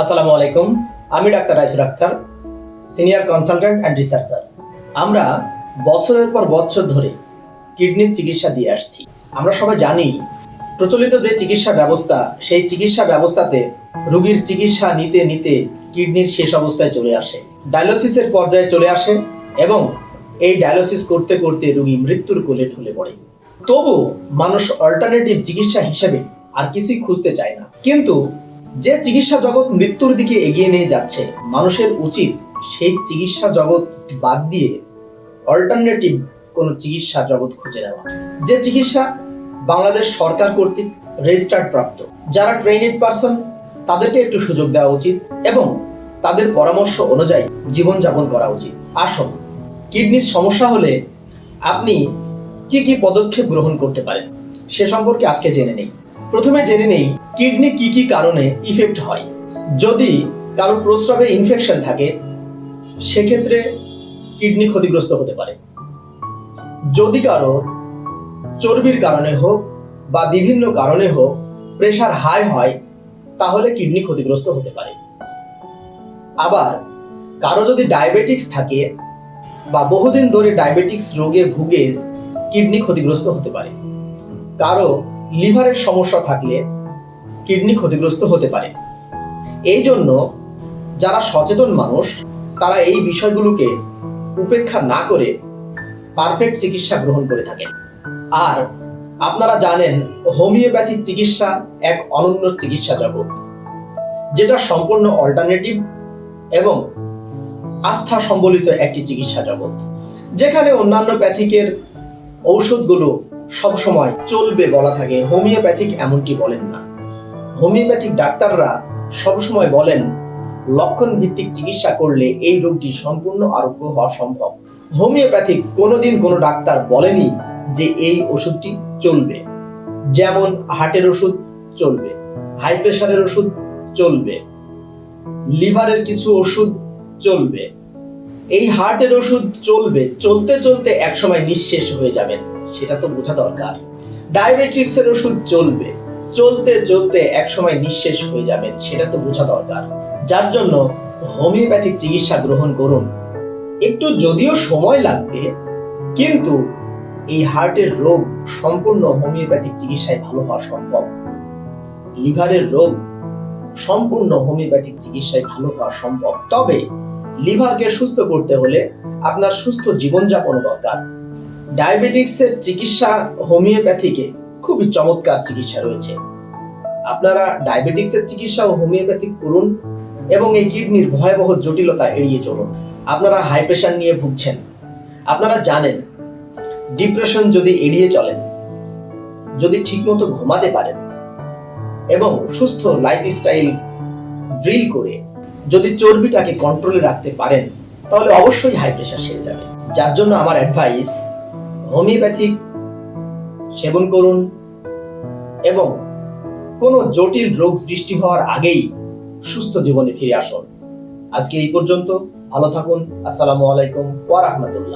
আসসালামু আলাইকুম। আমি doctor Raisur Akhtar, senior consultant and researcher. আমরা বছরের পর বছর ধরে কিডনির চিকিৎসা দিয়ে আসছি। আমরা সবাই জানি, প্রচলিত যে চিকিৎসা ব্যবস্থা, সেই চিকিৎসা ব্যবস্থাতে রোগীর চিকিৎসা নিতে নিতে কিডনির শেষ অবস্থায় চলে আসে। ডায়ালিসিসের পর্যায়ে চলে আসে এবং এই ডায়ালিসিস করতে করতে রোগী মৃত্যুর কোলে ঢলে পড়ে। তবু মানুষ অল্টারনেটিভ চিকিৎসা হিসেবে আর কিছুই খুঁজতে চায় না। কিন্তু যে চিকিৎসা জগৎ মৃত্যুর দিকে এগিয়ে নিয়ে যাচ্ছে, মানুষের উচিত সেই চিকিৎসা জগৎ বাদ দিয়ে অল্টারনেটিভ কোন চিকিৎসা জগৎ খুঁজে নেওয়া। যে চিকিৎসা বাংলাদেশ সরকার কর্তৃক রেজিস্টার্ড প্রাপ্ত, যারা ট্রেনিড পারসন তাদেরকে একটু সুযোগ দেওয়া উচিত এবং তাদের পরামর্শ অনুযায়ী জীবনযাপন করা উচিত। আসুন, কিডনির সমস্যা হলে আপনি কি কি পদক্ষেপ গ্রহণ করতে পারেন, সে সম্পর্কে আজকে জেনে নেই। প্রথমে জেনে নেই, কিডনি কি কি কারণে ইফেক্ট হয়। যদি কারও প্রস্রাবে ইনফেকশন থাকে, সেক্ষেত্রে কিডনি ক্ষতিগ্রস্ত হতে পারে। যদি কারও চর্বির কারণে হোক বা বিভিন্ন কারণে হোক প্রেশার হাই হয়, তাহলে কিডনি ক্ষতিগ্রস্ত হতে পারে। আবার কারও যদি ডায়াবেটিক্স থাকে বা বহুদিন ধরে ডায়াবেটিক্স রোগে ভুগে কিডনি ক্ষতিগ্রস্ত হতে পারে। কারও লিভারের সমস্যা থাকলে কিডনি ক্ষতিগ্রস্ত হতে পারে। এই জন্য যারা সচেতন মানুষ, তারা এই বিষয়গুলোকে উপেক্ষা না করে পারফেক্ট চিকিৎসা গ্রহণ করে থাকেন। আর আপনারা জানেন, হোমিওপ্যাথিক চিকিৎসা এক অনন্য চিকিৎসা জগৎ, যেটা সম্পূর্ণ অল্টারনেটিভ এবং আস্থা সম্বলিত একটি চিকিৎসা জগৎ, যেখানে অন্যান্য প্যাথিকের ঔষধগুলো সবসময় চলবে বলা থাকে। হোমিওপ্যাথিক এমনটি বলেন না। হোমিওপ্যাথিক ডাক্তাররা সবসময় বলেন লক্ষণ ভিত্তিক চিকিৎসা করলে এই রোগটি সম্পূর্ণ আরোগ্য হওয়া সম্ভব। হোমিওপ্যাথিক কোনোদিন কোনো ডাক্তার বলেনি যে এই ওষুধটি চলবে। যেমন হার্টের ওষুধ চলবে, হাই প্রেশারের ওষুধ চলবে, লিভারের কিছু ওষুধ চলবে। এই হার্টের ওষুধ চলবে, চলতে চলতে একসময় নিঃশেষ হয়ে যাবেন। সেটা তো বোঝা দরকার। ডায়াবেটিক্স এর ওষুধ চলবে। চলতে চলতে একসময় নিঃশেষ হয়ে যাবেন সেটা তো বোঝা দরকার। যার জন্য হোমিওপ্যাথিক চিকিৎসা গ্রহণ করুন। একটু যদিও সময় লাগবে, কিন্তু এই হার্টের রোগ সম্পূর্ণ হোমিওপ্যাথিক চিকিৎসায় ভালো হওয়া সম্ভব। লিভারের রোগ সম্পূর্ণ হোমিওপ্যাথিক চিকিৎসায় ভালো হওয়া সম্ভব। তবে লিভারকে সুস্থ করতে হলে আপনার সুস্থ জীবনযাপন দরকার। ডায়াবেটিক্সের চিকিৎসা হোমিওপ্যাথিকে খুবই চমৎকার চিকিৎসা রয়েছে। আপনারা ডায়াবেটিক্সের চিকিৎসা ও হোমিওপ্যাথিক করুন এবং এই কিডনির ভয়াবহ জটিলতা এড়িয়ে চলুন। আপনারা হাই প্রেশার নিয়ে ভুগছেন। আপনারা জানেন, ডিপ্রেশন যদি এড়িয়ে চলেন, যদি ঠিকমতো ঘুমাতে পারেন এবং সুস্থ লাইফস্টাইল ড্রিল করে যদি চর্বিটাকে কন্ট্রোলে রাখতে পারেন, তাহলে অবশ্যই হাই প্রেশার সেরে যাবে। যার জন্য আমার অ্যাডভাইস হোমিওপ্যাথিক সেবন করুন এবং কোনো জটিল রোগ সৃষ্টি হওয়ার আগেই সুস্থ জীবনে ফিরে আসুন। আজকে এই পর্যন্ত, ভালো থাকুন, আসসালামু আলাইকুম, ওয়া রাহমাতুল্লাহ।